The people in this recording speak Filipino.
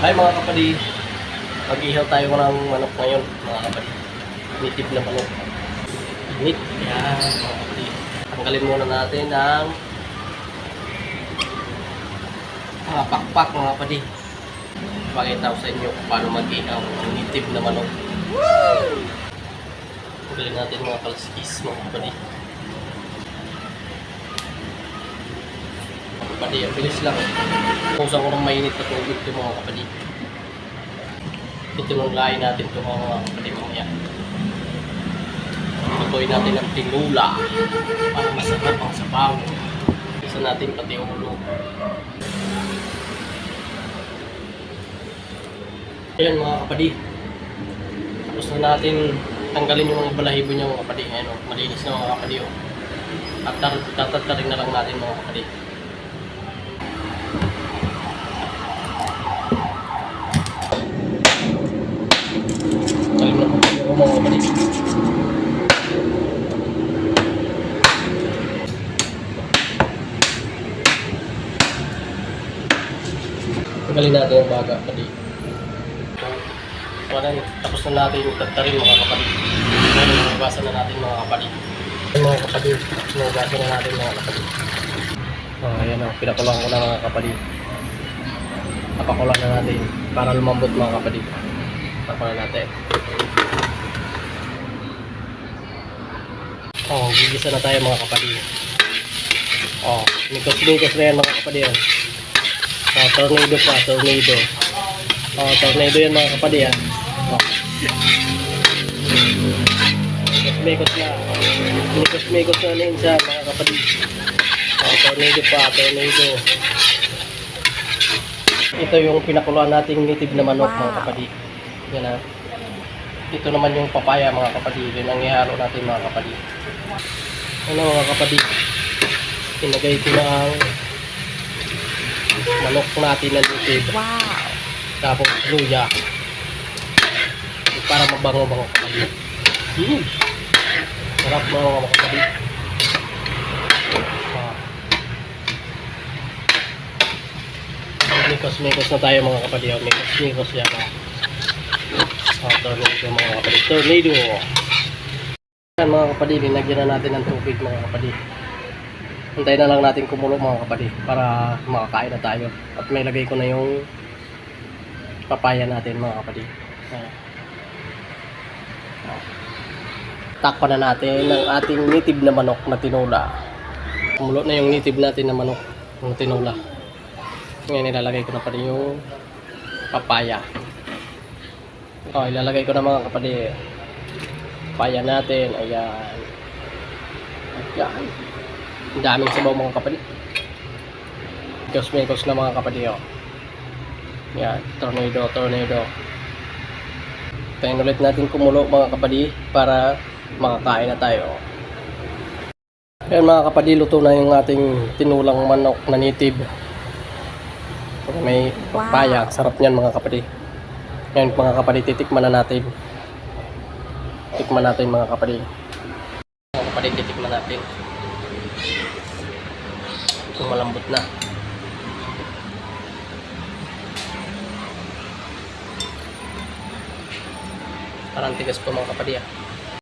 Hi mga kapatid. Mag-ihaw tayo ng manok ngayon mga kapatid. Native na manok. Init. Yan mga kapatid. Tanggalin muna natin ang mga pakpak mga kapatid. Pakita ko sa inyo kung paano mag-ihaw ng native na manok. Tanggalin natin mga kalskis mga kapatid. Kapatid, ang bilis lang. Pusan ko ng mainit na tubig ito mga kapatid. Ito nung lain natin ito mga kapatid mamaya. Lutuin natin ang tinula para masarap ang sabaw. Isa natin pati ulo. Ayan mga kapatid. Tapos na natin tanggalin yung mga balahibo niya mga kapatid. Ayan o, malinis na mga kapatid. oh. At tar- tatatarin na lang natin mga kapatid. Kapatid. Tanggalin natin ang baga pati. Parang tapos na natin yung tagtarin mga kapatid. Ngayon, hugasan na natin mga kapatid. Mga kapatid, hugasan na natin mga kapatid. Oh, ayan o, pinakulang ko na mga kapatid. Napakulang na natin para lumambot mga kapatid. Tapalan natin. Oh, gigisa na tayo mga kapatid. Oh, nikos-nikos na yan mga kapatid. Oh, tornado pa, tornado. Oh, tornado yan mga kapatid. ah. Oh. Nikos-nikos na. Nikos-nikos na rin siya mga kapatid. Oh, tornado pa, tornado. Ito yung pinakuluan nating native na manok mga kapatid. Yan na. Ito naman yung papaya mga kapatid. Yun ang ihalo natin mga kapatid. Ano mga kapatid? Pinagay ko na ang manok natin na native. Wow. Tapos luya. Para mabango-bango kapatid. Hmm. Sarap mga mga kapatid. Ah. Mikos-mikos na tayo mga kapatid. Mikos-mikos yan. Oh. Oh, tornado mga kapatid. Tornado. Yan mga kapatid, linagyan na natin ng tubig mga kapatid. Hintayin na lang natin kumulo mga kapatid para makakain na tayo. At may lagay ko na yung papaya natin mga kapatid. Ayan. Takpan na natin ang ating native na manok na tinula. Kumulo na yung native natin na manok na tinula. Ngayon ilalagay ko na pa rin yung papaya. Oh, ilalagay ko na mga kapatid. Papaya natin. Ayan. Ayan. Ang daming sabaw mga kapatid. Mekos-mekos na mga kapatid. Oh. Yan, tornado, tornado. Tayo ulit natin kumulo mga kapatid para makakain na tayo. Yan mga kapatid, luto na yung ating tinulang manok na native. May Wow. sarap niyan mga kapatid. Yan mga kapatid, titikman na natin. Tikman natin mga kapatid. Mga kapatid, titikman natin. Kung malambot na. Parang tigas po mga kapatid ah.